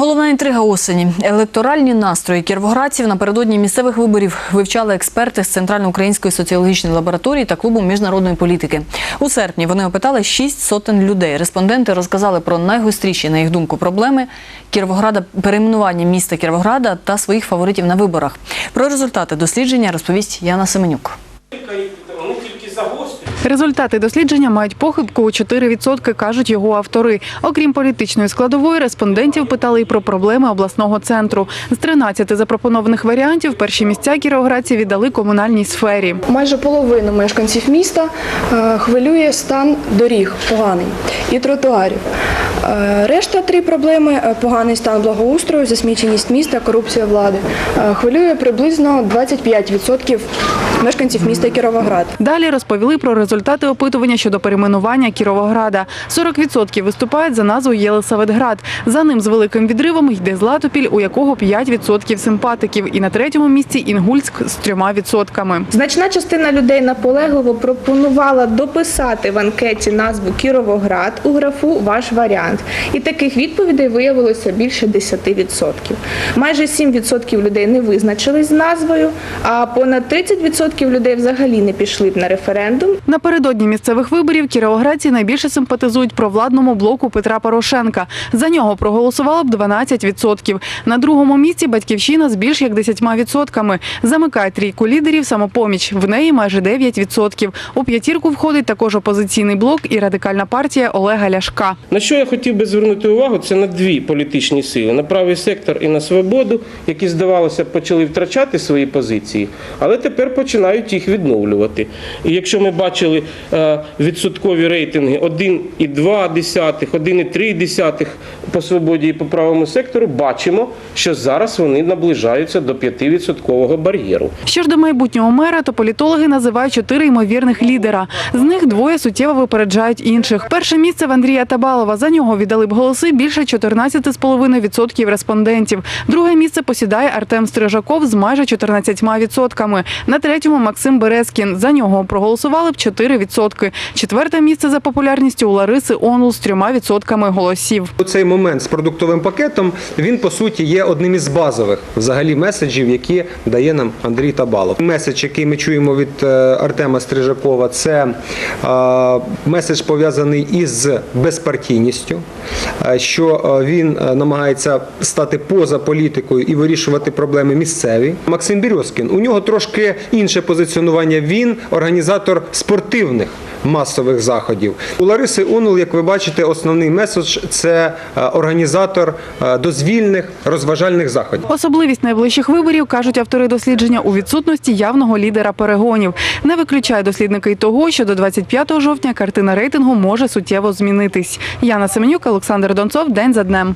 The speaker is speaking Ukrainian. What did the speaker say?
Головна інтрига осені електоральні настрої кіровоградців напередодні місцевих виборів вивчали експерти з Центрально-української соціологічної лабораторії та клубу міжнародної політики. У серпні вони опитали шість сотень людей. Респонденти розказали про найгостріші, на їх думку, проблеми Кіровограда, перейменування міста Кіровограда та своїх фаворитів на виборах. Про результати дослідження розповість Яна Семенюк. Результати дослідження мають похибку у 4%, кажуть його автори. Окрім політичної складової, респондентів питали і про проблеми обласного центру. З 13 запропонованих варіантів перші місця кіровоградці віддали комунальній сфері. Майже половину мешканців міста е, хвилює стан доріг поганий і тротуарів. Е, Решта три проблеми е, поганий стан благоустрою, засміченість міста, корупція влади. Хвилює приблизно 25% мешканців міста Кіровоград. Далі розповіли про результати опитування щодо перейменування Кіровограда. 40% виступають за назвою Єлисаветград. За ним з великим відривом йде Златопіль, у якого 5% симпатиків. І на третьому місці Інгульськ з 3%. Значна частина людей наполегливо пропонувала дописати в анкеті назву Кіровоград у графу Ваш варіант. І таких відповідей виявилося більше 10%. Майже 7% людей не визначились з назвою, а понад 30% людей взагалі не пішли б на референдум Напередодні місцевих виборів кіровоградці найбільше симпатизують провладному блоку Петра Порошенка. За нього проголосувало б 12%. На другому місці батьківщина з більш як 10%. Замикає трійку лідерів самопоміч. В неї майже 9%. У п'ятірку входить також опозиційний блок і радикальна партія Олега Ляшка. На що я хотів би звернути увагу, це на дві політичні сили: на правий сектор і на свободу, які, здавалося, почали втрачати свої позиції, але тепер починають їх відновлювати. І якщо ми бачили е, відсоткові рейтинги 1,2, 1,3 по свободі і по правому сектору, бачимо, що зараз вони наближаються до 5% бар'єру. Що ж до майбутнього мера, то політологи називають чотири ймовірних лідера. З них двоє суттєво випереджають інших. Перше місце в Андрія Табалова. За нього віддали б голоси більше 14,5% респондентів. Друге місце посідає Артем Стрижаков з майже 14%. На третьому Максим Березкін. За нього проголосували б 4%. Четверте місце за популярністю у Лариси Онул з 3% голосів. Цей момент з продуктовим пакетом він по суті є одним із базових взагалі меседжів, які дає нам Андрій Табалов. Меседж, який ми чуємо від е, Артема Стрижакова, це е, меседж пов'язаний із безпартійністю, е, що він намагається стати поза політикою і вирішувати проблеми місцеві. Максим Бірьозкін, у нього трошки інше позиціонування. Він організатор спортивних масових заходів. У Лариси Онул, як ви бачите, основний меседж це е, організатор е, дозвільних розважальних заходів. Особливість найближчих виборів, кажуть автори дослідження, у відсутності явного лідера перегонів. Не виключає дослідники й того, що до 25 жовтня картина рейтингу може суттєво змінитись. Яна Семенюк, Олександр Донцов. День за днем.